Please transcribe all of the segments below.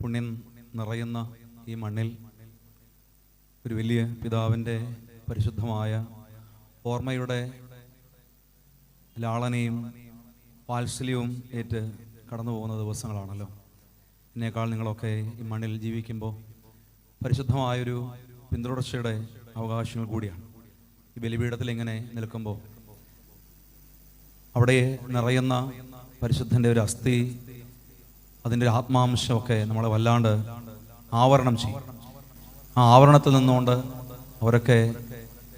പുണ്യം നിറയുന്ന ഈ മണ്ണിൽ ഒരു വലിയ പിതാവിന്റെ പരിശുദ്ധമായ ഓർമ്മയുടെ ലാളനയും വാത്സല്യവും ഏറ്റ് കടന്നു പോകുന്ന ദിവസങ്ങളാണല്ലോ. എന്നേക്കാൾ നിങ്ങളൊക്കെ ഈ മണ്ണിൽ ജീവിക്കുമ്പോൾ പരിശുദ്ധമായൊരു പിന്തുടർച്ചയുടെ അവകാശങ്ങൾ കൂടിയാണ്. ഈ ബലിപീഠത്തിൽ ഇങ്ങനെ നിൽക്കുമ്പോൾ അവിടെ നിറയുന്ന പരിശുദ്ധന്റെ ഒരു അസ്ഥി അതിന്റെ ആത്മാംശമൊക്കെ നമ്മളെ വല്ലാണ്ട് ആവരണം ചെയ്യും. ആ ആവരണത്തിൽ നിന്നുകൊണ്ട് അവരൊക്കെ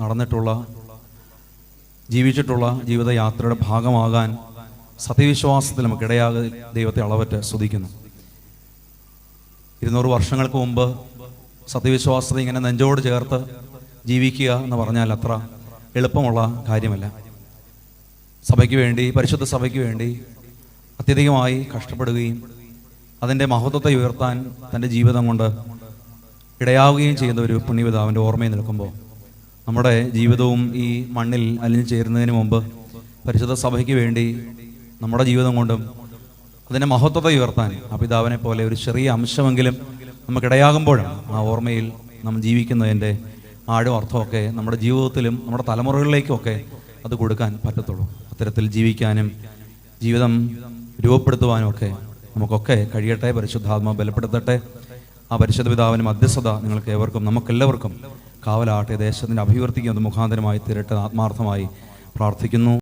നടന്നിട്ടുള്ള ജീവിച്ചിട്ടുള്ള ജീവിതയാത്രയുടെ ഭാഗമാകാൻ സത്യവിശ്വാസത്തിൽ നമുക്ക് ഇടയാകെ ദൈവത്തെ അളവറ്റ് സ്തുതിക്കുന്നു. ഇരുന്നൂറ് വർഷങ്ങൾക്ക് മുമ്പ് സത്യവിശ്വാസത്തെ ഇങ്ങനെ നെഞ്ചോട് ചേർത്ത് ജീവിക്കുക എന്ന് പറഞ്ഞാൽ അത്ര എളുപ്പമുള്ള കാര്യമല്ല. സഭയ്ക്ക് വേണ്ടി പരിശുദ്ധ സഭയ്ക്ക് വേണ്ടി അത്യധികമായി കഷ്ടപ്പെടുകയും അതിന്റെ മഹത്വത്തെ ഉയർത്താൻ തന്റെ ജീവിതം കൊണ്ട് ഇടയാവുകയും ചെയ്യുന്ന ഒരു പുണ്യപിതാവിന്റെ ഓർമ്മയിൽ നിൽക്കുമ്പോൾ നമ്മുടെ ജീവിതവും ഈ മണ്ണിൽ അലിഞ്ഞു ചേരുന്നതിന് മുമ്പ് പരിശുദ്ധ സഭയ്ക്ക് വേണ്ടി നമ്മുടെ ജീവിതം കൊണ്ടും അതിന്റെ മഹത്വത്തെ ഉയർത്താൻ ആ പിതാവിനെ പോലെ ഒരു ചെറിയ അംശമെങ്കിലും നമുക്കിടയാകുമ്പോഴാണ് ആ ഓർമ്മയിൽ നാം ജീവിക്കുന്നതിന്റെ ആഴും അർത്ഥമൊക്കെ നമ്മുടെ ജീവിതത്തിലും നമ്മുടെ തലമുറകളിലേക്കുമൊക്കെ അത് കൊടുക്കാൻ പറ്റത്തുള്ളൂ. അത്തരത്തിൽ ജീവിക്കാനും ജീവിതം രൂപപ്പെടുത്തുവാനും ഒക്കെ നമുക്കൊക്കെ കഴിയട്ടെ പരിശുദ്ധാത്മ ബലപ്പെടുത്തട്ടെ. ആ പരിശുദ്ധ പിതാവിന് മധ്യസ്ഥത നിങ്ങൾക്ക് ഏവർക്കും നമുക്കെല്ലാവർക്കും കാവലാട്ടെ ദേശത്തിന്റെ അഭിവൃദ്ധിക്ക് അത് മുഖാന്തരമായി തീരട്ടെ ആത്മാർത്ഥമായി പ്രാർത്ഥിക്കുന്നു.